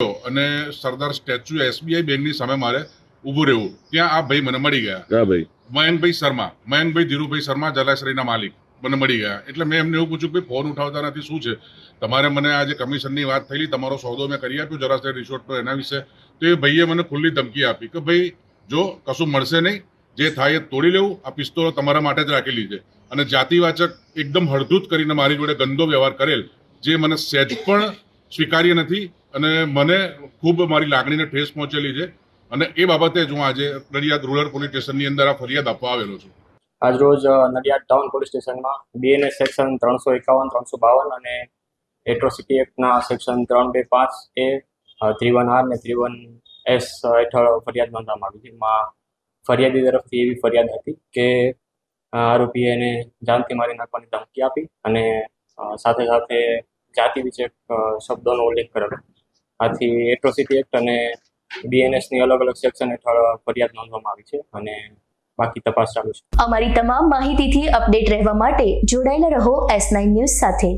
અને સરદાર statue SBI બેંકની સામે મારે ઊભું રહેવું. ત્યાં આ ભાઈ મને મળી ગયા. ભાઈ. મયંકભાઈ શર્મા. મયંકભાઈ ધીરુભાઈ શર્મા જલાશ્રયના માલિક મને મળી ગયા. એટલે મેં એમને એવું પૂછ્યું કે ફોન ઉઠાવતા નથી શું છે? તમારે મને આજે કમિશનની વાત થયેલી તમારો સોદો મેં કરી આપ્યો રિસોર્ટ રિસોર્ટનો એના વિશે. તો એ ભાઈએ મને ખુલ્લી ધમકી આપી કે ભાઈ જો કશું મળશે નહીં જે થાય એ તોડી લેવું આ પિસ્તોલો તમારા માટે જ રાખેલી છે. અને જાતિવાચક એકદમ હળધૂત કરીને મારી જોડે ગંદો વ્યવહાર કરેલ જે મને સહેજ પણ સ્વીકાર્ય નથી. અને મને ખૂબ મારી લાગણીને ઠેસ પહોંચેલી છે. અને એ બાબતે જ હું આજે નડિયાદ રૂરલ પોલીસ સ્ટેશનની અંદર આ ફરિયાદ આપવા આવેલો છું. આજરોજ નડિયાદ ટાઉન પોલીસ સ્ટેશનમાં બીએનએસ સેક્શન ત્રણસો એકાવન, ત્રણસો બાવન અને એટ્રોસિટી એક્ટના સેક્શન ત્રણ, બે, પાંચ એ થ્રી વન આર ને થ્રી વન એસ હેઠળ ફરિયાદ નોંધવામાં આવી એમાં ફરિયાદી તરફથી એવી ફરિયાદ હતી કે આરોપીએ એને જાનથી મારી નાખવાની ધમકી આપી અને સાથે સાથે જાતિ વિશે શબ્દોનો ઉલ્લેખ કરેલો. આથી એટ્રોસિટી એક્ટ અને બીએનએસની અલગ અલગ સેક્શન હેઠળ ફરિયાદ નોંધવામાં આવી છે અને બાકી તપાસ ચાલુ છે. અમારી તમામ માહિતીથી અપડેટ રહેવા માટે જોડાયેલા રહો એસ નાઇન ન્યૂઝ સાથે.